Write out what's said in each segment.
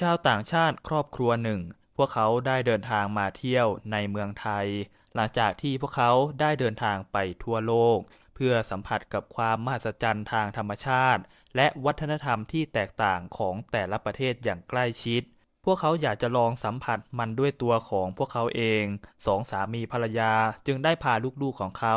ชาวต่างชาติครอบครัวหนึ่ง พวกเขาได้เดินทางมาเที่ยวในเมืองไทย หลังจากที่พวกเขาได้เดินทางไปทั่วโลก เพื่อสัมผัสกับความมหัศจรรย์ทางธรรมชาติ และวัฒนธรรมที่แตกต่างของแต่ละประเทศอย่างใกล้ชิด พวกเขาอยากจะลองสัมผัสมันด้วยตัวของพวกเขาเอง สองสามีภรรยาจึงได้พาลูกๆของเขา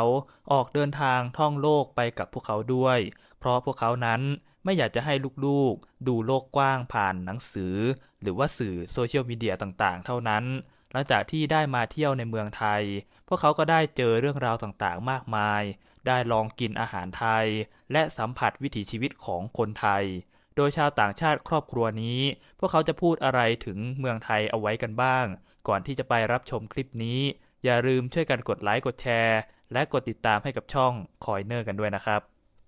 ออกเดินทางท่องโลกไปกับพวกเขาด้วย เพราะพวกเขานั้น ไม่อยากจะให้ลูกๆ ดูโลกกว้างผ่านหนังสือ หรือว่าสื่อโซเชียลมีเดียต่างๆ เท่านั้น หลังจากที่ได้มาเที่ยวในเมืองไทย พวกเขาก็ได้เจอเรื่องราวต่างๆ มากมาย ได้ลองกินอาหารไทย และสัมผัสวิถีชีวิตของคนไทย โดยชาวต่างชาติครอบครัวนี้ พวกเขาจะพูดอะไรถึงเมืองไทยเอาไว้กันบ้าง ก่อนที่จะไปรับชมคลิปนี้ อย่าลืมช่วยกันกดไลค์กดแชร์ และกดติดตามให้กับช่องคอยเนอร์กันด้วยนะครับ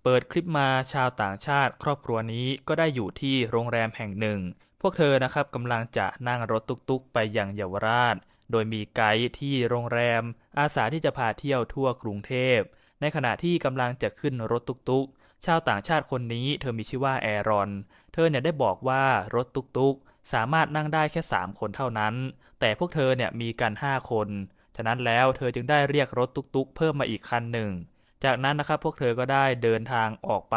เปิดคลิปมาชาวต่างชาติ ครอบครัวนี้ก็ได้อยู่ที่โรงแรมแห่งหนึ่ง พวกเธอนะครับกำลังจะนั่งรถตุกๆ ไปยังเยาวราช โดยมีไกด์ที่โรงแรม อาสาที่จะพาเที่ยวทั่วกรุงเทพ ในขณะที่กำลังจะขึ้นรถตุกๆ ชาวต่างชาติคนนี้เธอมีชื่อว่าแอรอน เธอเนี่ยได้บอกว่ารถตุกๆ สามารถนั่งได้แค่ 3 คนเท่านั้น แต่พวกเธอเนี่ยมีกัน 5 คน ฉะนั้นแล้วเธอจึงได้เรียกรถตุกๆ เพิ่มมาอีกคันหนึ่ง จากนั้นนะครับพวกเธอก็ได้เดินทางออกไป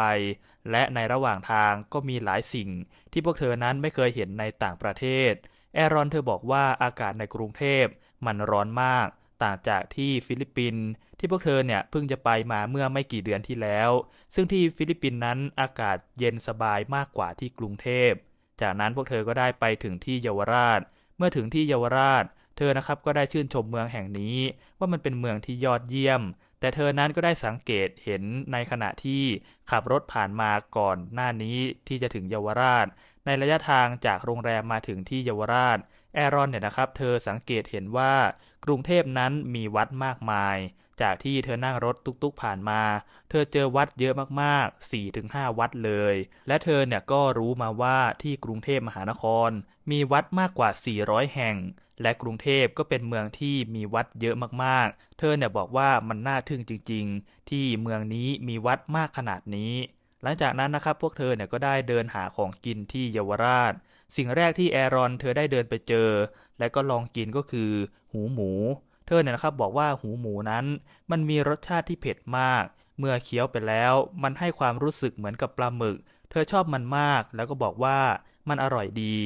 และในระหว่างทางก็มีหลายสิ่ง ที่พวกเธอนั้นไม่เคยเห็นในต่างประเทศ แอรอนเธอบอกว่าอากาศในกรุงเทพมันร้อนมาก ต่างจากที่ฟิลิปปินส์ที่พวกเธอเนี่ยเพิ่งจะไปมาเมื่อไม่กี่เดือนที่แล้ว ซึ่งที่ฟิลิปปินส์นั้นอากาศเย็นสบายมากกว่าที่กรุงเทพ จากนั้นพวกเธอก็ได้ไปถึงที่เยาวราช เมื่อถึงที่เยาวราช เธอนะครับก็ได้ชื่นชมเมืองแห่งนี้ ว่ามันเป็นเมืองที่ยอดเยี่ยม แต่เธอนั้นก็ได้สังเกตเห็นในขณะที่ขับรถผ่านมาก่อนหน้านี้ที่จะถึงเยาวราช ในระยะทางจากโรงแรมมาถึงที่เยาวราชแอรอนเนี่ยนะครับ เธอสังเกตเห็นว่ากรุงเทพนั้นมีวัดมากมาย จากที่เธอนั่งรถตุกๆผ่านมา เธอเจอวัดเยอะมากๆ 4-5 วัดเลย และเธอเนี่ยก็รู้มาว่าที่กรุงเทพมหานคร มีวัดมากกว่า 400 แห่ง และกรุงเทพก็เป็นเมืองที่มีวัดเยอะมากๆ เธอเนี่ยบอกว่ามันน่าทึ่งจริง ๆ ที่เมืองนี้มีวัดมากขนาดนี้ หลังจากนั้นนะครับพวกเธอเนี่ยก็ได้เดินหาของกินที่เยาวราช สิ่งแรกที่แอรอนเธอได้เดินไปเจอ และก็ลองกินก็คือ หูหมู เธอเนี่ยนะครับบอกว่าหูหมูนั้น มันมีรสชาติที่เผ็ดมาก เมื่อเคี้ยวไปแล้ว มันให้ความรู้สึกเหมือนกับปลาหมึก เธอชอบมันมาก แล้วก็บอกว่ามันอร่อยดี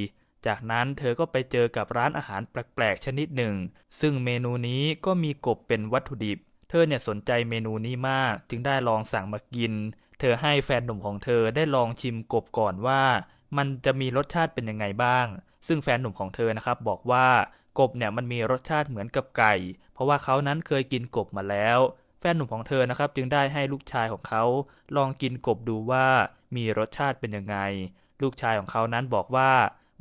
จากนั้นเธอก็ไปเจอกับร้านอาหารแปลกๆชนิดหนึ่ง ซึ่งเมนูนี้ก็มีกบเป็นวัตถุดิบ เธอเนี่ยสนใจเมนูนี้มาก จึงได้ลองสั่งมากิน เธอให้แฟนหนุ่มของเธอได้ลองชิมกบก่อนว่า มันจะมีรสชาติเป็นยังไงบ้าง ซึ่งแฟนหนุ่มของเธอนะครับบอกว่า กบเนี่ยมันมีรสชาติเหมือนกับไก่ เพราะว่าเขานั้นเคยกินกบมาแล้ว แฟนหนุ่มของเธอนะครับจึงได้ให้ลูกชายของเขาลองกินกบดูว่ามีรสชาติเป็นยังไง ลูกชายของเขานั้นบอกว่า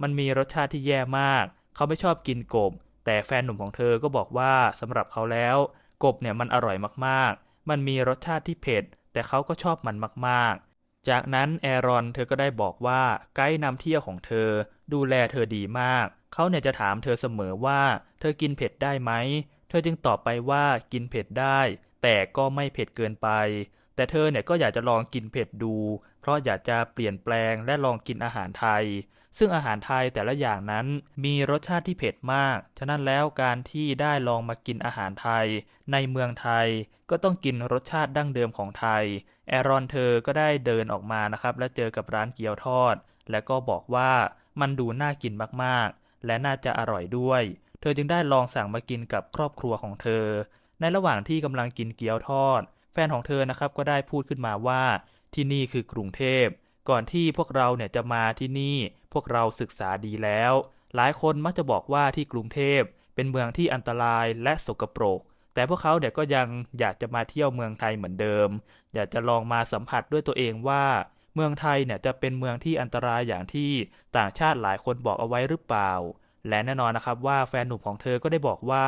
มันมีรสชาติที่แย่มาก เขาไม่ชอบกินกบ แต่แฟนหนุ่มของเธอก็บอกว่าสำหรับเขาแล้ว กบเนี่ยมันอร่อยมากๆ มันมีรสชาติที่เผ็ด แต่เขาก็ชอบมันมากๆ จากนั้นแอรอนเธอก็ได้บอกว่าไกด์นำเที่ยวของเธอ ดูแลเธอดีมาก เขาเนี่ยจะถามเธอเสมอว่า เธอกินเผ็ดได้ไหม เธอจึงตอบไปว่ากินเผ็ดได้ แต่ก็ไม่เผ็ดเกินไป แต่เธอเนี่ยก็อยากจะลองกินเผ็ดดู เพราะอยากจะเปลี่ยนแปลงและลองกินอาหารไทย ซึ่งอาหารไทยแต่ละอย่างนั้นมีรสชาติที่เผ็ดมาก ฉะนั้นแล้วการที่ได้ลองมากินอาหารไทย ในเมืองไทยก็ต้องกินรสชาติดั้งเดิมของไทย แอรอนเธอก็ได้เดินออกมานะครับ และเจอกับร้านเกี๊ยวทอด และก็บอกว่ามันดูน่ากินมากๆ และน่าจะอร่อยด้วย เธอจึงได้ลองสั่งมากินกับครอบครัวของเธอ ในระหว่างที่กำลังกินเกี๊ยวทอด แฟนของเธอนะครับก็ได้พูดขึ้นมาว่าที่นี่คือกรุงเทพ ก่อนที่พวกเราเนี่ยจะมาที่นี่ พวกเราศึกษาดีแล้ว หลายคนมักจะบอกว่าที่กรุงเทพเป็นเมืองที่อันตรายและสกปรก แต่พวกเขาเนี่ยก็ยังอยากจะมาเที่ยวเมืองไทยเหมือนเดิม อยากจะลองมาสัมผัสด้วยตัวเองว่า เมืองไทยเนี่ยจะเป็นเมืองที่อันตรายอย่างที่ต่างชาติหลายคนบอกเอาไว้หรือเปล่า และแน่นอนนะครับว่าแฟนหนุ่มของเธอก็ได้บอกว่า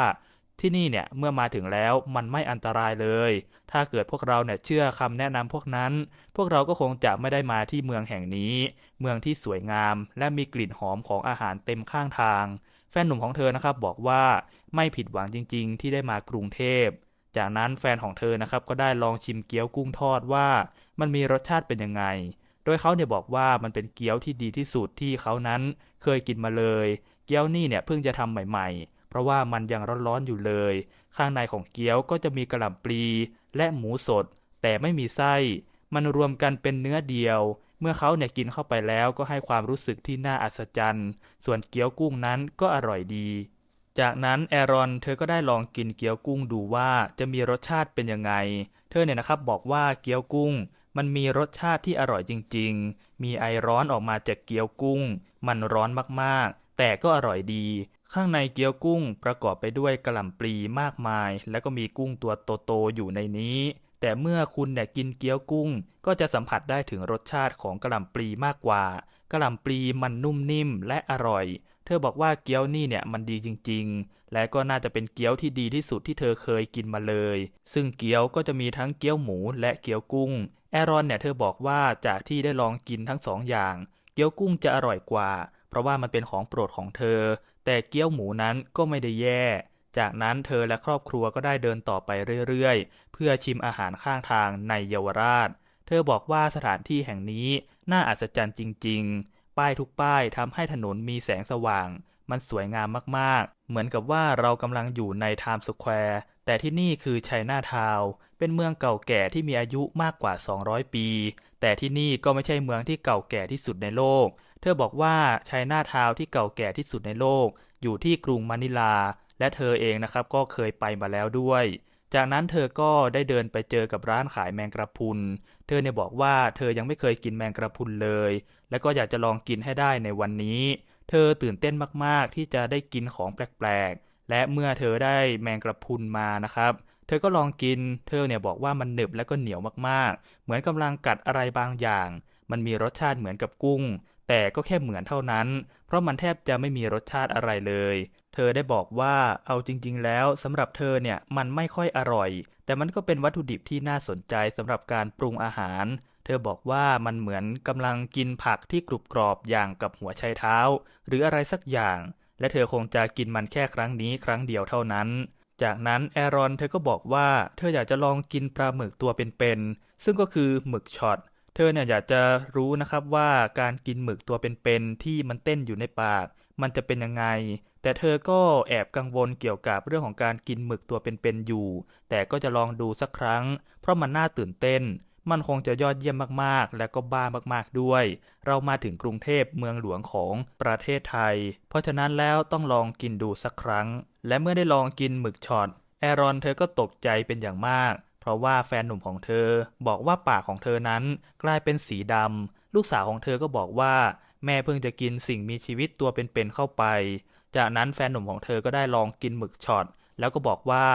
ที่นี่เนี่ยเมื่อมาถึงแล้วมันไม่อันตรายเลย ถ้าเกิดพวกเราเนี่ยเชื่อคำแนะนำพวกนั้น พวกเราก็คงจะไม่ได้มาที่เมืองแห่งนี้ เมืองที่สวยงาม และมีกลิ่นหอมของอาหารเต็มข้างทาง แฟนหนุ่มของเธอนะครับบอกว่าไม่ผิดหวังจริง ๆ ที่ได้มากรุงเทพ จากนั้นแฟนของเธอนะครับก็ได้ลองชิมเกี๊ยวกุ้งทอดว่า มันมีรสชาติเป็นยังไง โดยเขาเนี่ยบอกว่ามันเป็นเกี๊ยวที่ดีที่สุดที่เขานั้นเคยกินมาเลย เกี๊ยวนี่เนี่ยเพิ่งจะทำใหม่ ๆ เพราะว่ามันยังร้อนๆอยู่เลย ข้างในของเกี๊ยวก็จะมีกระหล่ำปลีและหมูสด แต่ไม่มีไส้ มันรวมกันเป็นเนื้อเดียว เมื่อเขาเนี่ยกินเข้าไปแล้วก็ให้ความรู้สึกที่น่าอัศจรรย์ ส่วนเกี๊ยวกุ้งนั้นก็อร่อยดี จากนั้นแอรอนเธอก็ได้ลองกินเกี๊ยวกุ้งดูว่าจะมีรสชาติเป็นยังไง เธอเนี่ยนะครับบอกว่าเกี๊ยวกุ้ง มันมีรสชาติที่อร่อยจริง ๆ มีไอร้อนออกมาจากเกี๊ยวกุ้ง มันร้อนมากๆ แต่ก็อร่อยดี ข้างในเกี๊ยวกุ้งประกอบไปด้วยกระหล่ำปลีมากมาย แล้วก็มีกุ้งตัวโตๆอยู่ในนี้ แต่เมื่อคุณเนี่ยกินเกี๊ยวกุ้ง ก็จะสัมผัสได้ถึงรสชาติของกระหล่ำปลีมากกว่ากระหล่ำปลีมันนุ่มนิ่มและอร่อย เธอบอกว่าเกี๊ยวนี่เนี่ยมันดีจริง ๆ และก็น่าจะเป็นเกี๊ยวที่ดีที่สุดที่เธอเคยกินมาเลย ซึ่งเกี๊ยวก็จะมีทั้งเกี๊ยวหมูและเกี๊ยวกุ้ง แอรอนเนี่ยเธอบอกว่าจากที่ได้ลองกินทั้งสองอย่าง เกี๊ยวกุ้งจะอร่อยกว่า เพราะว่ามันเป็นของโปรดของเธอ แต่เกี๊ยวหมูนั้นก็ไม่ได้แย่จากนั้นเธอและครอบครัวก็ได้เดินต่อไปเรื่อยๆ พื่อชิมอาหารข้างทางในเยาวราช เธอบอกว่าสถานที่แห่งนี้น่าอัศจรรย์จริง ๆ ป้ายทุกป้ายทำให้ถนนมีแสงสว่าง มันสวยงามมากๆ เหมือนกับว่าเรากำลังอยู่ในไทม์สแควร์แต่ที่นี่คือไชน่าทาวเป็นเมืองเก่าแก่ที่มีอายุมากกว่า 200 ปี แต่ที่นี่ก็ไม่ใช่เมืองที่เก่าแก่ที่สุดในโลก เธอบอกว่าไชน่าทาวที่เก่าแก่ที่สุดในโลก อยู่ที่กรุงมะนิลา และเธอเองนะครับก็เคยไปมาแล้วด้วย จากนั้นเธอก็ได้เดินไปเจอกับร้านขายแมงกระพุน เธอเนี่ยบอกว่าเธอยังไม่เคยกินแมงกระพุนเลย และก็อยากจะลองกินให้ได้ในวันนี้ เธอตื่นเต้นมากๆ ที่จะได้กินของแปลกๆ และเมื่อเธอได้แมงกระพุนมานะครับ เธอก็ลองกิน เธอเนี่ยบอกว่ามันหนึบและก็เหนียวมากๆ เหมือนกำลังกัดอะไรบางอย่าง มันมีรสชาติเหมือนกับกุ้ง แต่ก็แค่เหมือนเท่านั้น เพราะมันแทบจะไม่มีรสชาติอะไรเลย เธอได้บอกว่าเอาจริง ๆ แล้วสำหรับเธอเนี่ยมันไม่ค่อยอร่อย แต่มันก็เป็นวัตถุดิบที่น่าสนใจสำหรับการปรุงอาหาร เธอบอกว่ามันเหมือนกำลังกินผักที่กรุบกรอบอย่างกับหัวไชเท้า หรืออะไรสักอย่าง และเธอคงจะกินมันแค่ครั้งนี้ครั้งเดียวเท่านั้นจากนั้นแอรอนเธอก็บอกว่าเธออยากจะลองกินปลาหมึกตัวเป็นๆ ซึ่งก็คือหมึกช็อต เธอเนี่ยอยากจะรู้นะครับว่าการกินหมึกตัวเป็นๆที่มันเต้นอยู่ในปาก มันจะเป็นยังไง แต่เธอก็แอบกังวลเกี่ยวกับเรื่องของการกินหมึกตัวเป็นๆอยู่ แต่ก็จะลองดูสักครั้ง เพราะมันน่าตื่นเต้น มันคงจะยอดเยี่ยมมากๆ และก็บ้ามากๆด้วย เรามาถึงกรุงเทพเมืองหลวงของประเทศไทย เพราะฉะนั้นแล้วต้องลองกินดูสักครั้ง และเมื่อได้ลองกินหมึกช็อตแอรอนเธอก็ตกใจเป็นอย่างมาก ราะว่าแฟนหนุ่มของเธอบอกว่าปากของเธอนั้นกลายเป็นสีดำ ลูกสาวของเธอก็บอกว่า แม่เพิ่งจะกินสิ่งมีชีวิตตัวเป็นๆเข้าไป จากนั้นแฟนหนุ่มของเธอก็ได้ลองกินหมึกช็อต แล้วก็บอกว่า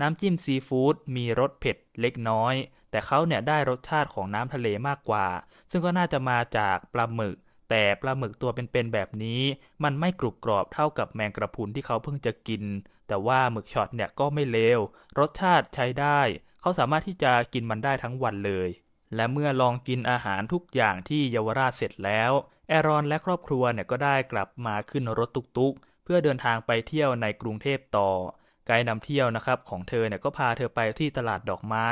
น้ำจิ้มซีฟู้ดมีรสเผ็ดเล็กน้อย แต่เขาเนี่ยได้รสชาติของน้ำทะเลมากกว่า ซึ่งก็น่าจะมาจากปลาหมึก แต่ปลาหมึกตัวเป็นๆแบบนี้ มันไม่กรุบกรอบเท่ากับแมงกระพุนที่เขาเพิ่งจะกิน แต่ว่าหมึกช็อตเนี่ยก็ไม่เลว รสชาติใช้ได้ เขาสามารถที่จะกินมันได้ทั้งวันเลย และเมื่อลองกินอาหารทุกอย่างที่เยาวราชเสร็จแล้ว แอรอนและครอบครัวเนี่ยก็ได้กลับมาขึ้นรถตุกๆ เพื่อเดินทางไปเที่ยวในกรุงเทพต่อไกด์นำเที่ยวนะครับของเธอเนี่ยก็พาเธอไปที่ตลาดดอกไม้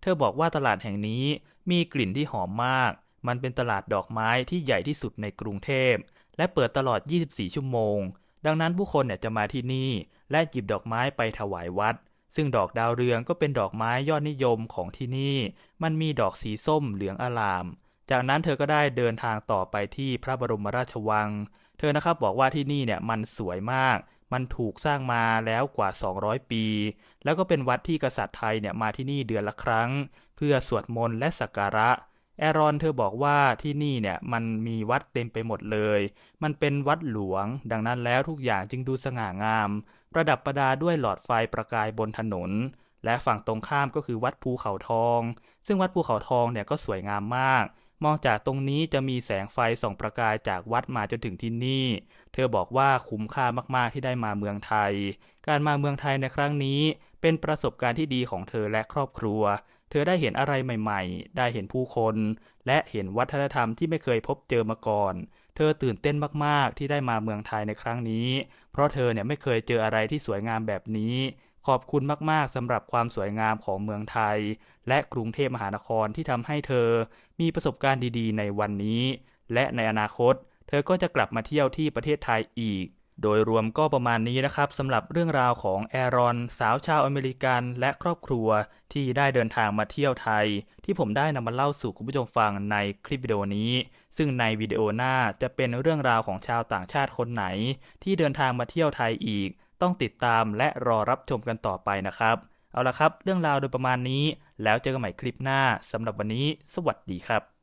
เธอบอกว่าตลาดแห่งนี้มีกลิ่นที่หอมมาก มันเป็นตลาดดอกไม้ที่ใหญ่ที่สุดในกรุงเทพ และเปิดตลอด 24 ชั่วโมง ดังนั้นผู้คนเนี่ยจะมาที่นี่ และหยิบดอกไม้ไปถวายวัด ซึ่งดอกดาวเรืองก็เป็นดอกไม้ยอดนิยมของที่นี่ มันมีดอกสีส้มเหลืองอลาม จากนั้นเธอก็ได้เดินทางต่อไปที่พระบรมราชวัง เธอนะครับบอกว่าที่นี่เนี่ยมันสวยมากมันถูกสร้างมาแล้วกว่า 200 ปี แล้วก็เป็นวัดที่กษัตริย์ไทยเนี่ยมาที่นี่เดือนละครั้ง เพื่อสวดมนต์และสักการะ แอรอนเธอบอกว่าที่นี่เนี่ยมันมีวัดเต็มไปหมดเลย มันเป็นวัดหลวง ดังนั้นแล้วทุกอย่างจึงดูสง่างาม ประดับประดาด้วยหลอดไฟประกายบนถนน และฝั่งตรงข้ามก็คือวัดภูเขาทอง ซึ่งวัดภูเขาทองเนี่ยก็สวยงามมาก มองจากตรงนี้จะมีแสงไฟส่องประกายจากวัดมาจนถึงที่นี่ เธอบอกว่าคุ้มค่ามากๆที่ได้มาเมืองไทย การมาเมืองไทยในครั้งนี้เป็นประสบการณ์ที่ดีของเธอและครอบครัว เธอได้เห็นอะไรใหม่ๆ ได้เห็นผู้คน และเห็นวัฒนธรรมที่ไม่เคยพบเจอมาก่อน เธอตื่นเต้นมากๆ ที่ได้มาเมืองไทยในครั้งนี้ เพราะเธอเนี่ยไม่เคยเจออะไรที่สวยงามแบบนี้ ขอบคุณมากๆสำหรับความสวยงามของเมืองไทย และกรุงเทพมหานครที่ทำให้เธอ มีประสบการณ์ดีๆ ในวันนี้ และในอนาคต เธอก็จะกลับมาเที่ยวที่ประเทศไทยอีก โดยรวมก็ประมาณนี้นะครับสำหรับเรื่องราวของแอรอน สาวชาวอเมริกัน และครอบครัวที่ได้เดินทางมาเที่ยวไทย ที่ผมได้นำมาเล่าสู่คุณผู้ชมฟังในคลิปวิดีโอนี้ ซึ่งในวิดีโอหน้าจะเป็นเรื่องราวของชาวต่างชาติคนไหน ที่เดินทางมาเที่ยวไทยอีก ต้องติดตามและรอรับชมกันต่อไปนะครับ เอาละครับ เรื่องราวโดยประมาณนี้ แล้วเจอกันใหม่คลิปหน้าสำหรับวันนี้ สวัสดีครับ